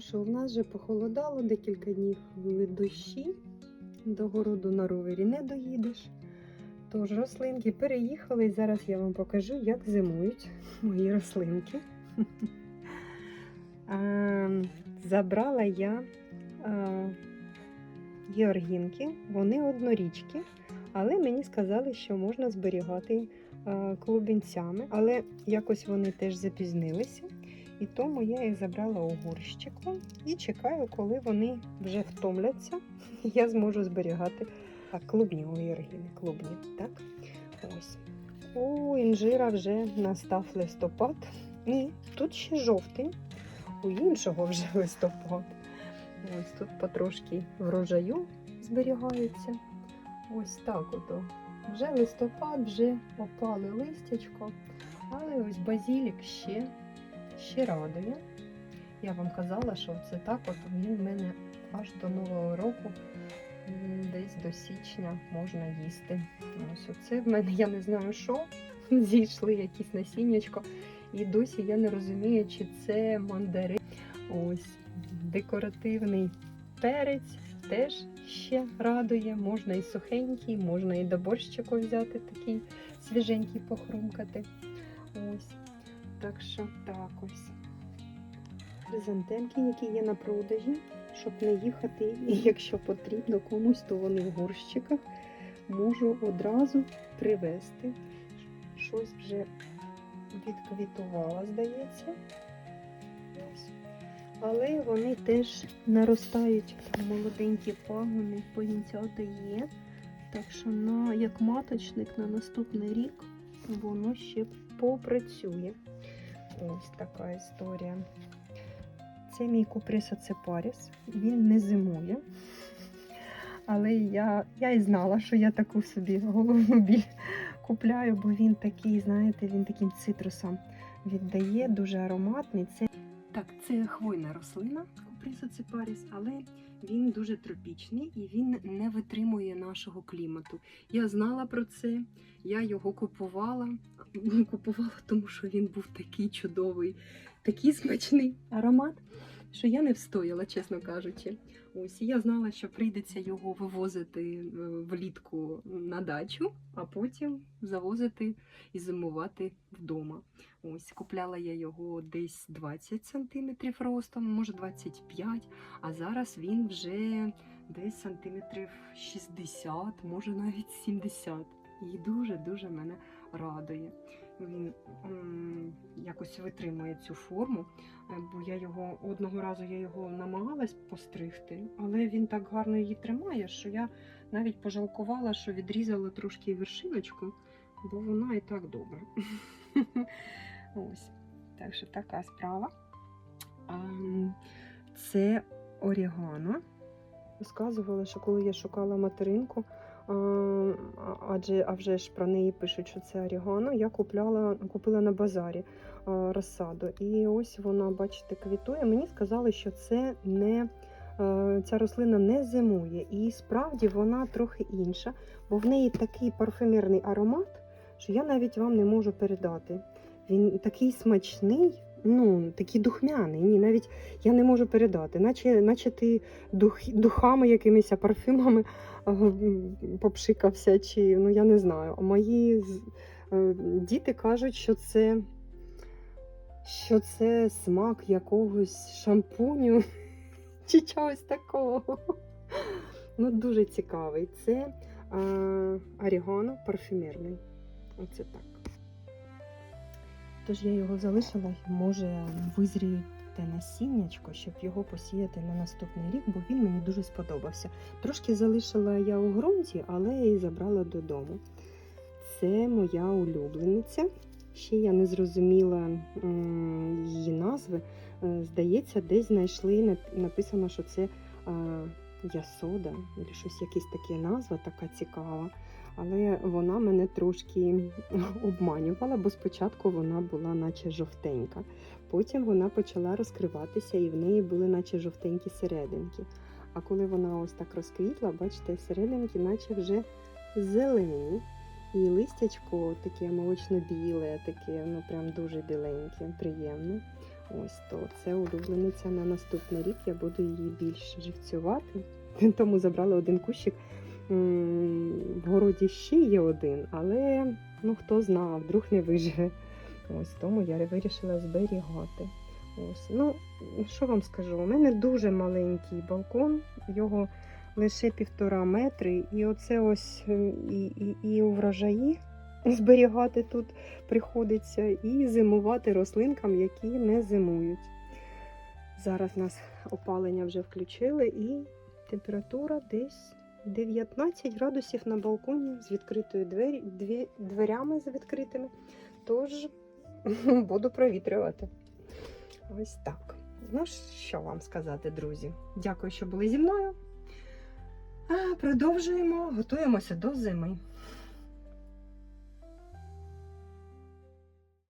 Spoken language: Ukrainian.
Що, в нас вже похолодало, декілька днів були дощі. До городу на ровері не доїдеш. Тож рослинки переїхали, і зараз я вам покажу, як зимують мої рослинки. Забрала я георгінки, вони однорічки, але мені сказали, що можна зберігати клубінцями, але якось вони теж запізнилися. І тому я їх забрала у горщику і чекаю, коли вони вже втомляться, і я зможу зберігати клубні огіргіни, клубні, так? Ось. У інжира вже настав листопад. Ні, тут ще жовтень, у іншого вже листопад. Ось тут потрошки врожаю зберігається. Ось так ото. Вже листопад, вже опали листячко, але ось базілік ще ще радує. Я вам казала, що це так, от він в мене аж до Нового року, десь до січня можна їсти. Ось оце в мене, я не знаю що, зійшли якісь насіннячко. І досі я не розумію, чи це мандарин. Ось декоративний перець теж ще радує. Можна і сухенький, можна і до борщику взяти такий свіженький похрумкати. Ось. Так що так ось. Хризантемки, які є на продажі, щоб не їхати, і якщо потрібно комусь, то вони в горщиках. Можу одразу привезти. Щось вже відквітувала, здається. Але вони теж наростають молоденькі пагони, повінцята є. Так що на, як маточник на наступний рік воно ще попрацює. Ось така історія. Це мій куприс Ацепаріс. Він не зимує. Але я, я і знала, що я таку собі головну біль купляю, бо він такий, знаєте, він таким цитрусом віддає, дуже ароматний. Це так, це хвойна рослина, куприс Ацепаріс, але він дуже тропічний і він не витримує нашого клімату. Я знала про це, я його купувала. Ну, Купувала, тому що він був такий чудовий, такий смачний аромат, що я не встояла, чесно кажучи. Ось я знала, що прийдеться його вивозити е, влітку на дачу, а потім завозити і зимувати вдома. Ось купляла я його десь 20 см ростом, може 25 а зараз він вже десь сантиметрів 60, може навіть 70. І дуже-дуже мене радує. Він якось витримує цю форму, е, бо я його одного разу я його намагалась постригти, але він так гарно її тримає, що я навіть пожалкувала, що відрізала трошки вершиночку, бо вона і так добре. Ось. Так що така справа. Це орігано. Розказувала, що коли я шукала материнку, адже а вже ж про неї пишуть, що це орігано, я купляла, купила на базарі розсаду. І ось вона, бачите, квітує. Мені сказали, що це не. е, Ця рослина не зимує, і справді вона трохи інша, бо в неї такий парфюмерний аромат, що я навіть вам не можу передати. Він такий смачний, ну такий духмяний. Ні, навіть я не можу передати, наче, наче ти дух, духами, якимись парфюмами попшикався, чи ну я не знаю. А Мої е, діти кажуть, що це, що це смак якогось шампуню чи чогось такого. Ну, дуже цікавий. Це а, орігано парфюмерний. Оце так. Тож я його залишила, може визріють те насіннячко, щоб його посіяти на наступний рік, бо він мені дуже сподобався. Трошки залишила я у ґрунті, але її забрала додому. Це моя улюблениця. Ще я не зрозуміла її назви. Е, Здається, десь знайшли написано, що це ясода, або щось якась таке назва, така цікава. Але вона мене трошки обманювала, бо спочатку вона була наче жовтенька. Потім вона почала розкриватися, і в неї були наче жовтенькі серединки. А коли вона ось так розквітла, бачите, серединки наче вже зелені. І листячко таке молочно-біле, таке, ну прям дуже біленьке, приємне. Ось то це улюблениця на наступний рік. Я буду її більше живцювати. Тому забрала один кущик. В городі ще є один, але ну хто знає, вдруг не виживе. Ось тому я вирішила зберігати. Ось. Ну, що вам скажу? У мене дуже маленький балкон, його лише півтора метри, і оце ось і, і, і у врожаї зберігати тут приходиться, і зимувати рослинкам, які не зимують. Зараз нас опалення вже включили, і температура десь 19 градусів на балконі з відкритою двері, дві, дверями з відкритими. Тож буду провітрювати. Ось так. Ну, що вам сказати, друзі? Дякую, що були зі мною. Продовжуємо, готуємося до зими.